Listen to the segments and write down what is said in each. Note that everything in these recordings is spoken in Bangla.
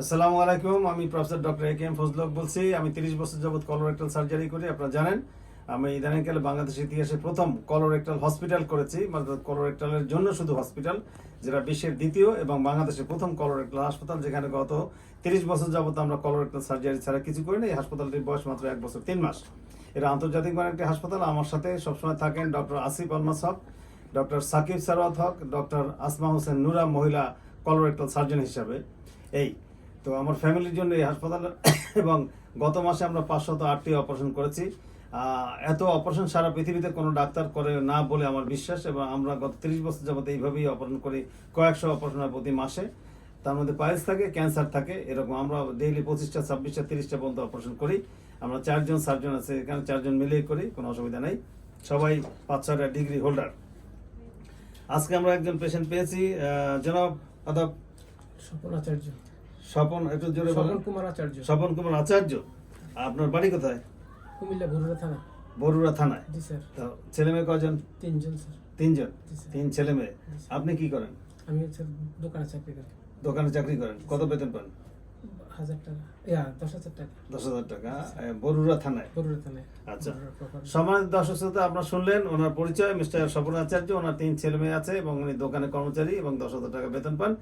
আসসালামু আলাইকুম, আমি professor doctor A K M ফজলক বলছি। আমি তিরিশ বছর যাবত কলোরেক্টাল সার্জারি করি, আপনারা জানেন। আমি ইদানিংকালে বাংলাদেশ ইতিহাসে প্রথম কলোরেক্টাল হসপিটাল করেছি মানে কলোরেক্টালের জন্য শুধু হসপিটাল যেটা বিশ্বের দ্বিতীয় এবং বাংলাদেশের প্রথম কলোরেক্টাল হাসপাতাল, যেখানে গত তিরিশ বছর যাবত আমরা কলোরেক্টাল সার্জারি ছাড়া কিছু করি না এই হাসপাতালটির বয়স মাত্র এক বছর, তিন মাস। এটা আন্তর্জাতিক মানের একটি হাসপাতাল, আমার সাথে সবসময় থাকেন doctor Asif Almas Haque, doctor Sakib Sarwat Haque, doctor Asma Hossain Nura মহিলা কলোরেক্টাল সার্জন হিসাবে। এই তো আমার ফ্যামিলির জন্য এই হাসপাতাল এবং গত মাসে আমরা পাঁচশত আটটি অপারেশন করেছি। এত অপারেশন সারা পৃথিবীতে কোনো ডাক্তার করে না বলে আমার বিশ্বাস এবং আমরা গত তিরিশ বছর যাবত এইভাবেই অপারেশন করি, কয়েকশো অপারেশন প্রতি মাসে। তার মধ্যে পাইলস থাকে, ক্যান্সার থাকে, এরকম আমরা ডেইলি পঁচিশটা, ছাব্বিশটা, তিরিশটা পর্যন্ত অপারেশন করি। আমরা চারজন সার্জন আছে, এখানে চারজন মিলেই করি, কোনো অসুবিধা নেই। সবাই পাঁচ ছয়টা ডিগ্রি হোল্ডার। আজকে আমরা একজন পেশেন্ট পেয়েছি জনাব আদাব। আচার্য। স্বপন একটু জোরে বলেন। স্বপন কুমার আচার্য। স্বপন কুমার আচার্য? আপনার বাড়ি কোথায়? কুমিল্লা বরুড়া থানা। বরুড়া থানায়? জি স্যার। তো ছেলে মেয়ে কজন? তিনজন স্যার। তিনজন? তিন ছেলে মেয়ে। আপনি কি করেন? আমি হচ্ছে দোকানে চাকরি করি। দোকানে চাকরি করেন। কত বেতন পান? হাজার টাকা। ইয়া দশ হাজার টাকা। দশ হাজার টাকা। বরুড়া থানায়? বরুড়া থানায়। আচ্ছা। সম্মানিত দর্শক শ্রোতা আপনারা শুনলেন ওনার পরিচয় মিস্টার স্বপন আচার্য। ওনার তিন ছেলে মেয়ে আছে এবং উনি দোকানে কর্মচারী এবং দশ হাজার টাকা বেতন পান।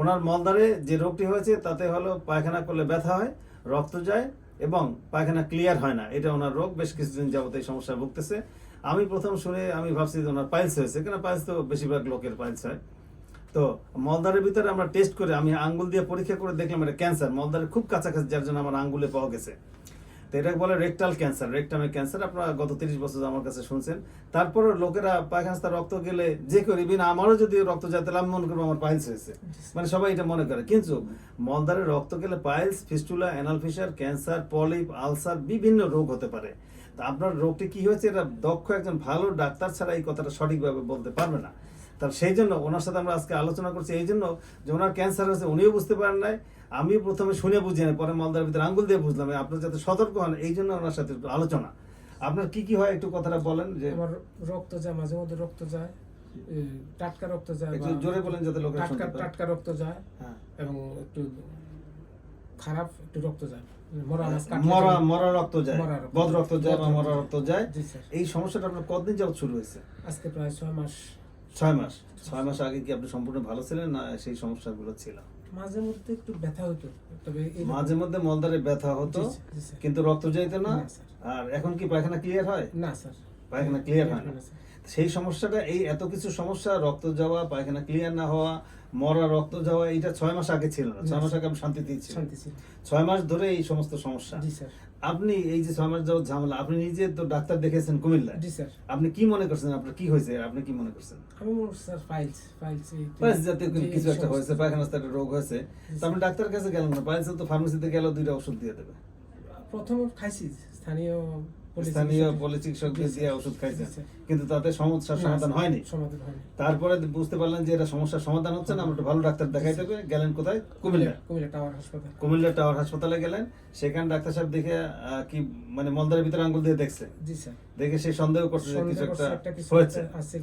ওনার মলদারে যে রোগটি হয়েছে, তাতে হলো পায়খানা করলে ব্যথা হয়, রক্ত যায় এবং পায়খানা ক্লিয়ার হয় না। এটা ওনার রোগ, বেশ কিছুদিন যাবত এই সমস্যায় ভুগতেছে। আমি প্রথম শুনে আমি ভাবছি যে ওনার পাইলস হয়েছে, কেন পাইলস তো বেশিরভাগ লোকের পাইলস হয়। তো মলদারের ভিতরে আমরা টেস্ট করে আমি আঙ্গুল দিয়ে পরীক্ষা করে দেখলাম এটা ক্যান্সার মলদারের খুব কাছাকাছি, যার জন্য আমার আঙ্গুলে পাওয়া গেছে। তো এটাকে বলে রেকটাল ক্যান্সার রেকটামে ক্যান্সার আপনারা গত তিরিশ বছর আমার কাছে শুনছেন। তারপরে লোকেরা পায়খানা রক্ত গেলে যে করি বিনা আমারও যদি রক্ত যায় তাহলে আমি মনে করব আমার পাইলস হয়েছে মানে সবাই এটা মনে করে। কিন্তু মলদারে রক্ত গেলে piles fistula anal fissure cancer polyp ulcer বিভিন্ন রোগ হতে পারে। তা আপনার রোগটি কি হয়েছে? এটা দক্ষ একজন ভালো ডাক্তার ছাড়া এই কথাটা সঠিকভাবে বলতে পারবে না। তার সেই জন্য ওনার সাথে আমরা আজকে আলোচনা করছি। এই জন্য যে ওনার ক্যান্সার হয়েছে উনিও বুঝতে পারেন নাই। আমি প্রথমে শুনে বুঝি না পরে মালদার ভিতরে আঙ্গুল দিয়ে বুঝলাম। আপনার যাতে সতর্ক হন এই জন্য ওনার সাথে একটু আলোচনা। আপনার কি কি হয় একটু কথাটা বলেন যে আমার রক্ত যায় মাঝে মধ্যে রক্ত যায় টাটকা রক্ত যায় জোরে বলেন যাতে লোকেরা টাটকা টাটকা রক্ত যায় হ্যাঁ। এবং একটু খারাপ একটু রক্ত যায়। মরা মরা রক্ত যায় বদ রক্ত যায় বা মরা রক্ত যায়। এই সমস্যাটা আপনার কতদিন যাবত শুরু হয়েছে? আজকে প্রায় ছয় মাস ছয় মাস। ছয় মাস আগে কি আপনি সম্পূর্ণ ভালো ছিলেন না সেই সমস্যাগুলো ছিল? মাঝে মধ্যে একটু ব্যথা হতো। তবে মাঝে মধ্যে মলদারে ব্যথা হতো। কিন্তু রক্ত যাইতো না? আর এখন কি পায়খানা ক্লিয়ার হয়? না স্যার। পায়খানা ক্লিয়ার হয় না। সেই সমস্যাটা এই এত কিছু সমস্যা রক্ত যাওয়া পায়খানা ক্লিয়ার না হওয়া মরা রক্ত যাওয়া এইটা ছয় মাস আগে ছিল না। ছয় মাস আগে আমি শান্তি ছিল ছয় মাস ধরে এই সমস্ত সমস্যা। আপনি এই যে ছয় মাস যাওয়ার ঝামেলা আপনি নিজে তো ডাক্তার দেখেছেন কুমিল্লায়। আপনি কি মনে করছেন? আপনার কি হয়েছে? আপনি কি মনে করছেন? পাইলস জাতীয় কিছু একটা হয়েছে পায়খানা একটা রোগ হয়েছে। তো আপনি ডাক্তারের কাছে গেলেন না? পাইলস তো ফার্মেসিতে গেলে দুইটা ওষুধ দিয়ে দেবে। প্রথম খাইছি স্থানীয় স্থানীয় চিকিৎসক- পলি চিকিৎসককে জি, দিয়ে ওষুধ কিন্তু তাতে সমস্যার সমাধান হয়নি। তারপরে বুঝতে পারলেন যে এটা সমস্যার সমাধান হচ্ছে না। আমরা ভালো ডাক্তার দেখাইতে হবে। গেলেন কোথায়? কুমিল্লা কুমিল্লা। টাওয়ার হাসপাতাল। কুমিল্লা টাওয়ার হাসপাতালে গেলেন। সেখানে ডাক্তার সাহেব দেখে কি মানে মলদারের ভিতরে আঙ্গুল দিয়ে দেখছে। জি স্যার। দেখে সে সন্দেহ করছে কিছু একটা একটা হয়েছে। আছে।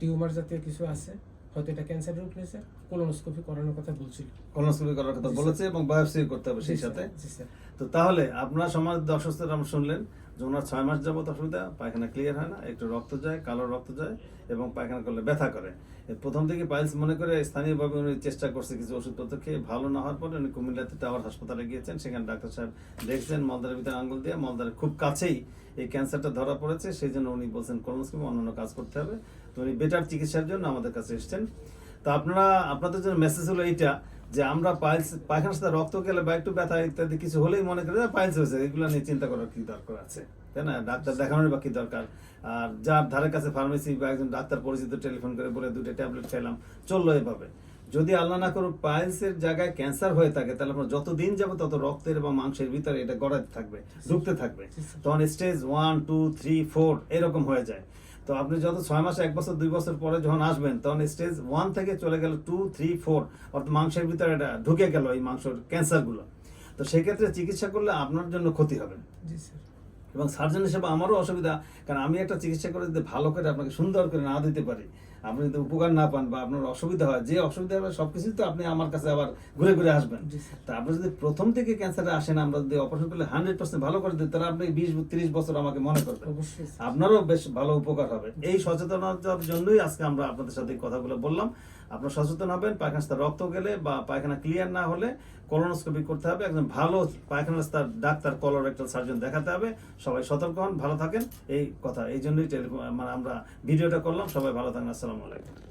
টিউমার জাতীয় কিছু আছে। হয়তো এটা ক্যান্সার রূপ নিয়েছে কোলোনোস্কোপি করানোর কথা বলছিল। কোলোনোস্কোপি করার কথা বলেছে এবং বায়োপসি করতে হবে সেই সাথে। তো তাহলে আপনার সমাজ দর্শকদের আমরা শুনলেন যে ওনার ছয় মাস যাবত অসুবিধা, পায়খানা ক্লিয়ার হয় না, একটু রক্ত যায়, কালো রক্ত যায় এবং পায়খানা করলে ব্যথা করে। প্রথম থেকে পাইলস মনে করে স্থানীয়ভাবে উনি চেষ্টা করছে কিছু ওষুধপত্র খেয়ে, ভালো না হওয়ার পরে উনি কুমিল্লাতে টাওয়ার হাসপাতালে গিয়েছেন, সেখানে ডাক্তার সাহেব দেখছেন মলদারের ভিতরে আঙ্গুল দিয়ে মলদারের খুব কাছেই এই ক্যান্সারটা ধরা পড়েছে, সেই জন্য উনি বলছেন কর্মস্কিম অন্যান্য কাজ করতে হবে। তো উনি বেটার চিকিৎসার জন্য আমাদের কাছে এসেছেন। তো আপনারা, আপনাদের জন্য মেসেজ হলো এইটা যে আমরা পাইলস পায়খানার সাথে রক্ত গেলে বা একটু ব্যথা ইত্যাদি কিছু হলেই মনে করি পাইলস হয়েছে, এগুলো নিয়ে চিন্তা করার কি দরকার আছে? তাই না? ডাক্তার দেখানোর বা কি দরকার? আর যার ধারে কাছে ফার্মেসি বা একজন ডাক্তার পরিচিত টেলিফোন করে বলে দুটো ট্যাবলেট খেলাম চলল এভাবে। যদি আল্লাহ না করুক, পাইলসের জায়গায় ক্যান্সার হয়ে থাকে, তাহলে আপনার যত দিন যাবে তত রক্তের এবং মাংসের ভিতরে এটা গড়াতে থাকবে, ঢুকতে থাকবে। তখন stage one two three four এরকম হয়ে যায়। তো আপনি যত ছয় মাস এক বছর দুই বছর পরে যখন আসবেন তখন স্টেজ ওয়ান থেকে চলে গেল টু থ্রি ফোর অর্থাৎ মাংসের ভিতরে এটা ঢুকে গেল এই মাংসের ক্যান্সারগুলো তো সেক্ষেত্রে চিকিৎসা করলে আপনার জন্য ক্ষতি হবে জি স্যার এবং সার্জন হিসেবে আমারও অসুবিধা কারণ আমি একটা চিকিৎসা করে যদি ভালো করে আপনাকে সুন্দর করে না দিতে পারি আপনি যদি উপকার না পান বা আপনার অসুবিধা হয় যে অসুবিধা হবে সবকিছু তো আপনি আমার কাছে আবার ঘুরে ঘুরে আসবেন। তা আপনি যদি প্রথম থেকে ক্যান্সারে আসেন আমরা যদি অপারেশন করলে হান্ড্রেড পার্সেন্ট ভালো করে দিই তাহলে আপনি বিশ তিরিশ বছর আমাকে মনে করবেন। আপনারও বেশ ভালো উপকার হবে। এই সচেতনতার জন্যই আজকে আমরা আপনাদের সাথে কথাগুলো বললাম। আপনার সচেতন হবেন পায়খানা রক্ত গেলে বা পায়খানা ক্লিয়ার না হলে কলোনোস্কোপি করতে হবে, একজন ভালো পায়খানা রাস্তার ডাক্তার কলোরেক্টাল সার্জন দেখাতে হবে, সবাই সতর্ক হন, ভালো থাকেন, এই কথা, এই জন্যই মানে আমরা ভিডিওটা করলাম, সবাই ভালো থাকেন আসসালামু আলাইকুম।